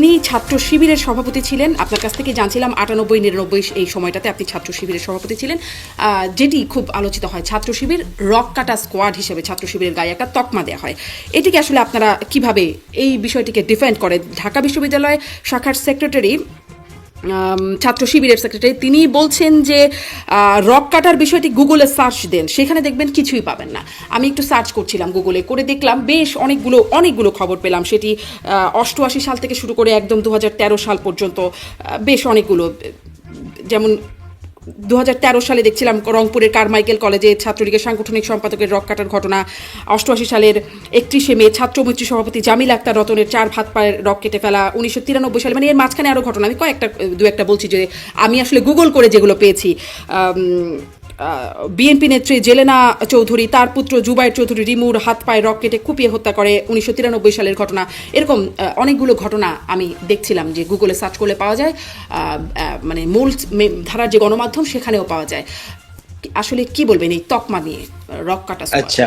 আপনি ছাত্র শিবিরের সভাপতি ছিলেন। আপনার কাছ থেকে জানছিলাম আটানব্বই, নিরানব্বই এই সময়টাতে আপনি ছাত্র শিবিরের সভাপতি ছিলেন। যেটি খুব আলোচিত হয়। ছাত্র শিবির রক কাটা স্কোয়াড হিসেবে ছাত্র শিবিরের গায়ে একটা তকমা দেওয়া হয়। এটিকে আসলে আপনারা কীভাবে এই বিষয়টিকে ডিফেন্ড করে ঢাকা বিশ্ববিদ্যালয় শাখার সেক্রেটারি ছাত্র শিবিরের সেক্রেটারি তিনি বলছেন যে রক কাটার বিষয়টি গুগলে সার্চ দেন। সেখানে দেখবেন কিছুই পাবেন না। আমি একটু সার্চ করছিলাম গুগলে করে দেখলাম বেশ অনেকগুলো অনেকগুলো খবর পেলাম। সেটি অষ্টআশি সাল থেকে শুরু করে একদম দু হাজার তেরো সাল পর্যন্ত বেশ অনেকগুলো, যেমন দু হাজার তেরো সালে দেখছিলাম রংপুরের কারমাইকেল কলেজে ছাত্রলীগের সাংগঠনিক সম্পাদকের রক কাটার ঘটনা। অষ্টআশি সালের একত্রিশে মে ছাত্র ছাত্রমৈত্রী সভাপতি জামিল আক্তার রতনের চার ভাত পায়ের রক কেটে ফেলা উনিশশো তিরানব্বই সালে। মানে এর মাঝখানে আরও ঘটনা। আমি কয়েকটা, দু একটা বলছি যে আমি আসলে গুগল করে যেগুলো পেয়েছি। বিএনপি নেত্রী জেলেনা চৌধুরী তার পুত্র জুবাইর চৌধুরী রিমুর হাত পায়ে রক কেটে কুপিয়ে হত্যা করে উনিশশো তিরানব্বই সালের ঘটনা। এরকম অনেকগুলো ঘটনা আমি দেখছিলাম যে গুগলে সার্চ করলে পাওয়া যায়। মানে মূল ধারার যে গণমাধ্যম সেখানেও পাওয়া যায়। আসলে কি বলবেন এই তকমা নিয়ে রক কাটা আচ্ছা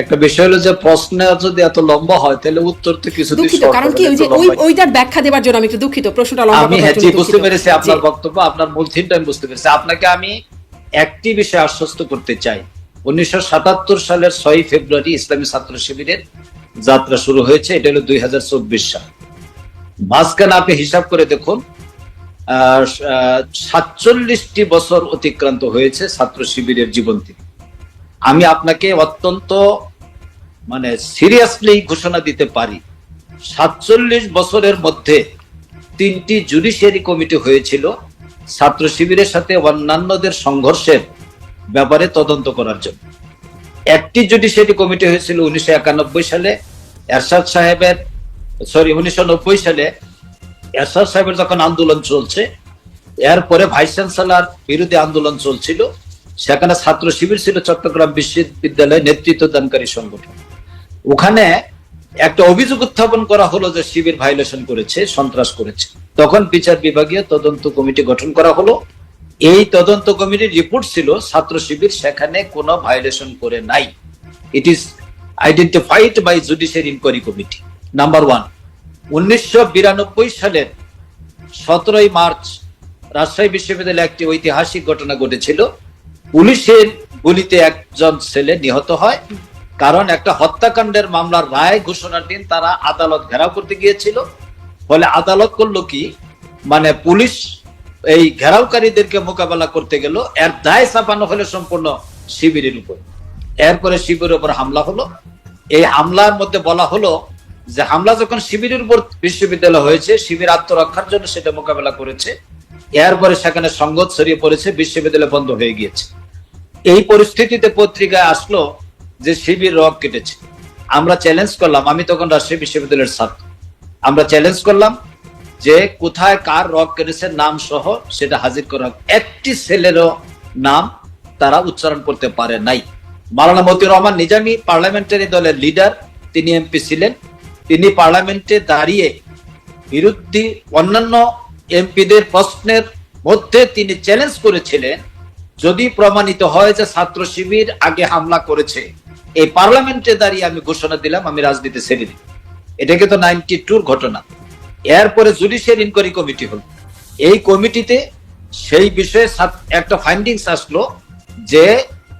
একটা বিষয় হলো যে প্রশ্ন যদি এত লম্বা হয় তাহলে উত্তর তো কিছু দুঃখিত কারণ কি ওই যে ওই ওইটার ব্যাখ্যা দেবার জন্য আমি একটু দুঃখিত প্রশ্নটা লম্বা আমি হ্যাঁ। বুঝতে পেরেছি আপনার বক্তব্য আপনার মূল থিমটা আমি বুঝতে পেরেছি। আপনাকে আমি একটি বিষয়ে আশ্বস্ত করতে চাই। উনিশশো সাতাত্তর সালের ছয় ফেব্রুয়ারি ইসলামী ছাত্র শিবিরের যাত্রা শুরু হয়েছে, এটা হলো দুই হাজার চব্বিশ সাল। মাঝখানে আপনি হিসাব করে দেখুন সাতচল্লিশটি বছর অতিক্রান্ত হয়েছে ছাত্র শিবিরের জীবন থেকে। আমি আপনাকে অত্যন্ত মানে সিরিয়াসলি ঘোষণা দিতে পারি, সাতচল্লিশ বছরের মধ্যে তিনটি জুডিশিয়ারি কমিটি হয়েছিল ছাত্র শিবিরের সাথে অন্যান্যদের সংঘর্ষের ব্যাপারে তদন্ত করার জন্য। একটি জুডিশিয়ারি কমিটি হয়েছিল উনিশশো একানব্বই সালে, এরশাদ সাহেবের, সরি, উনিশশো নব্বই সালে, এরশাদ সাহেবের যখন আন্দোলন চলছে, এরপরে ভাইস চ্যান্সেলর বিরোধী আন্দোলন চলছিল, সেখানে ছাত্র শিবির ছিল চট্টগ্রাম বিশ্ববিদ্যালয় নেতৃত্ব দানকারী সংগঠন। ওখানে একটা অভিযোগ উত্থাপন করা হলো যে শিবির ভাইলেশন করেছে, সন্ত্রাস করেছে। তখন বিচার বিভাগীয় তদন্ত কমিটি গঠন করা হলো। এই তদন্ত কমিটির রিপোর্ট ছিল, ছাত্র শিবির সেখানে কোনো ভাইলেশন করে নাই। It is identified by judicial inquiry committee number one উনিশশো বিরানব্বই সালের সতেরোই মার্চ রাজশাহী বিশ্ববিদ্যালয়ে একটি ঐতিহাসিক ঘটনা ঘটেছিল। পুলিশের গুলিতে একজন ছেলে নিহত হয়। কারণ একটা হত্যাকাণ্ডের মামলার রায় ঘোষণার দিন তারা আদালত ঘেরাও করতে গিয়েছিল। ফলে আদালত করল কি? মানে পুলিশ এই ঘেরাওকারীদেরকে মোকাবেলা করতে গেল। এর দায় চাপানো হলো সম্পূর্ণ শিবিরের উপর। এরপরে শিবিরের উপর হামলা হলো। এই হামলার মধ্যে বলা হলো যে, হামলা যখন শিবিরের উপর বিশ্ববিদ্যালয় হয়েছে, শিবির আত্মরক্ষার জন্য সেটা মোকাবেলা করেছে। এরপরে সেখানে সংগত ছড়িয়ে পড়েছে, বিশ্ববিদ্যালয় বন্ধ হয়ে গিয়েছে। এই পরিস্থিতিতে পত্রিকায় আসলো যে শিবির রক কেটেছে। আমরা চ্যালেঞ্জ করলাম, আমি তখন রাজশাহী বিশ্ববিদ্যালয়ের ছাত্র। আমরা চ্যালেঞ্জ করলাম যে কোথায় কার রক কেটেছে, নাম সহ সেটা হাজির করা। একটি ছেলেরও নাম তারা উচ্চারণ করতে পারে নাই। মালানা মতিউর রহমান নিজামী পার্লামেন্টারি দলের লিডার তিনি এমপি ছিলেন। তিনি পার্লামেন্টে দাঁড়িয়ে বিরুদ্ধে অন্যান্য এমপিদের প্রশ্নের মধ্যে তিনি চ্যালেঞ্জ করেছিলেন যদি প্রমাণিত হয় যে ছাত্র শিবির আগে হামলা করেছে, এই পার্লামেন্টে দাঁড়িয়ে আমি ঘোষণা দিলাম, আমি রাজনীতি ছেড়ে দিই। এটাকে তো নাইনটি টুর ঘটনা। এরপরে জুডিশিয়াল ইনকোয়ারি কমিটি হল। এই কমিটিতে সেই বিষয়ে একটা ফাইন্ডিংস আসলো যে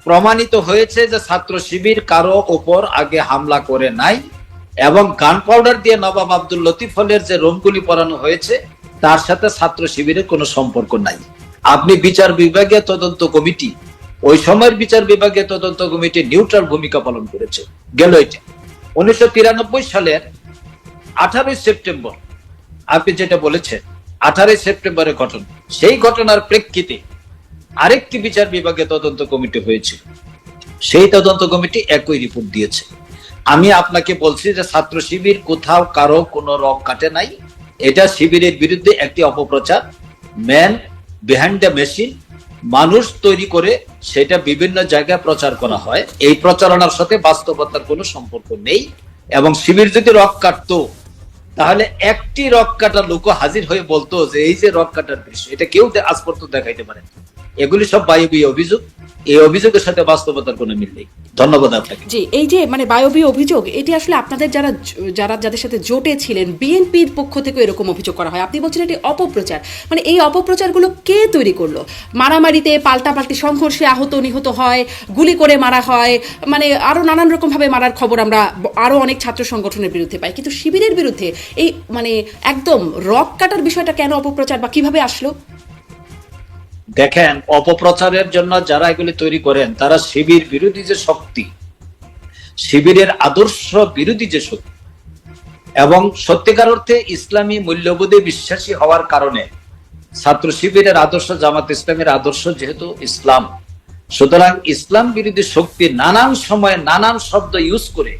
প্রমাণিত হয়েছে যে ছাত্র শিবির কারও ওপর আগে হামলা করে নাই এবং গান পাউডার দিয়ে নবাব আব্দুল লতিফলের যে রোমগুলি পরানো হয়েছে, তার সাথে ছাত্র শিবিরের কোনো সম্পর্ক নাই। আপনি বিচার বিভাগীয় তদন্ত কমিটি, ওই সময়ের বিচার বিভাগীয় তদন্ত কমিটি নিউট্রাল ভূমিকা পালন করেছে। গেল এটা। উনিশশো তিরানব্বই সালের আঠারোই সেপ্টেম্বর, আপনি যেটা বলেছেন, আঠারোই সেপ্টেম্বরের ঘটনা। সেই ঘটনার প্রেক্ষিতে আরেকটি বিচার বিভাগে তদন্ত কমিটি হয়েছিল সেই তদন্ত কমিটি একই রিপোর্ট দিয়েছে। আমি আপনাকে বলছি যে ছাত্র শিবির কোথাও কারও কোনো রক কাটে নাই। এটা শিবিরের বিরুদ্ধে একটি অপপ্রচার, ম্যান বিহাইন্ড দ্য মেশিন মানুষ তৈরি করে সেটা বিভিন্ন জায়গায় প্রচার করা হয় এই প্রচারণার সাথে বাস্তবতার কোনো সম্পর্ক নেই এবং শিবির যদি রক কাটতো, তাহলে একটি রক কাটা লোক হাজির হয়ে বলতো যে, এই যে রক কাটার দৃশ্য, এটা কেউ আজ পর্যন্ত দেখাইতে পারে। এগুলি সব বায়বীয় অভিযোগ। এই অভিযোগের সাথে বাস্তবতার কোনো মিল নেই। ধন্যবাদ আপনাকে। জি, এই যে মানে বায়বীয় অভিযোগ, এটি আসলে আপনাদের যারা যারা যাদের সাথে জোটে ছিলেন, বিএনপির পক্ষ থেকে এরকম অভিযোগ করা হয়। আপনি বলছেন এটি অপপ্রচার। মানে এই অপপ্রচারগুলো কে তৈরি করল? মারামারিতে পাল্টাপাল্টি সংঘর্ষে আহত, নিহত হয়, গুলি করে মারা হয় মানে আরও নানান রকম ভাবে মারার খবর আমরা আরও অনেক ছাত্র সংগঠনের বিরুদ্ধে পাই। কিন্তু শিবিরের বিরুদ্ধে এই মানে একদম রক কাটার বিষয়টা কেন অপপ্রচার বা কীভাবে আসলো? দেখেন, অপপ্রচারের জন্য যারা এগুলি তৈরি করেন, তারা শিবির বিরোধী যে শক্তি, শিবিরের আদর্শ বিরোধী যে শক্তি, এবং সত্যিকার অর্থে ইসলামী মূল্যবোধে বিশ্বাসী হওয়ার কারণে ছাত্র শিবিরের আদর্শ, জামাত ইসলামের আদর্শ যেহেতু ইসলাম, সুতরাং ইসলাম বিরোধী শক্তি নানান সময়ে নানান শব্দ ইউজ করে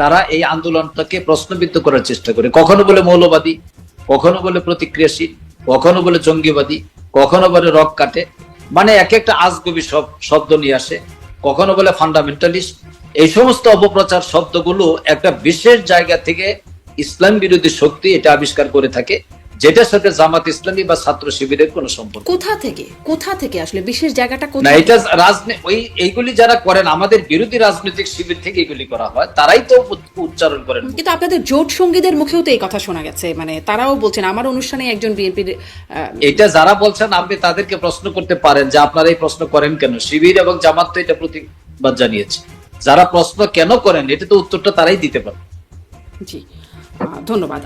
তারা এই আন্দোলনটাকে প্রশ্নবিদ্ধ করার চেষ্টা করে। কখনো বলে মৌলবাদী, কখনো বলে প্রতিক্রিয়াশীল, কখনো বলে জঙ্গিবাদী কখনো বলে রক কাটে মানে এক একটা আজগবি সব শব্দ নিয়ে আসে, কখনো বলে ফান্ডামেন্টালিস্ট এই সমস্ত অপপ্রচার শব্দগুলো একটা বিশেষ জায়গা থেকে ইসলাম বিরোধী শক্তি এটা আবিষ্কার করে থাকে। যেটার সাথে জামাত ইসলামী বা ছাত্র শিবিরের কোনো সম্পর্ক কোথা থেকে? কোথা থেকে আসলে? বিশেষ জায়গাটা না এটা রাজনীতি ওই এইগুলি যারা করেন আমাদের বিরোধী রাজনৈতিক শিবির থেকে এগুলি করা হয় তারাই তো উচ্চারণ করেন। কিন্তু আপনাদের জোট সঙ্গীদের মুখেও তো এই কথা শোনা গেছে। মানে তারাও বলছেন আমার অনুষ্ঠানে একজন বিএনপির এটা যারা বলছেন আপনি তাদেরকে প্রশ্ন করতে পারেন যে আপনারা এই প্রশ্ন করেন কেন? শিবির এবং জামাত তো এটা প্রতিবাদ জানিয়েছে। যারা প্রশ্ন কেন করেন এটা তো উত্তরটা তারাই দিতে পারে জি। ধন্যবাদ।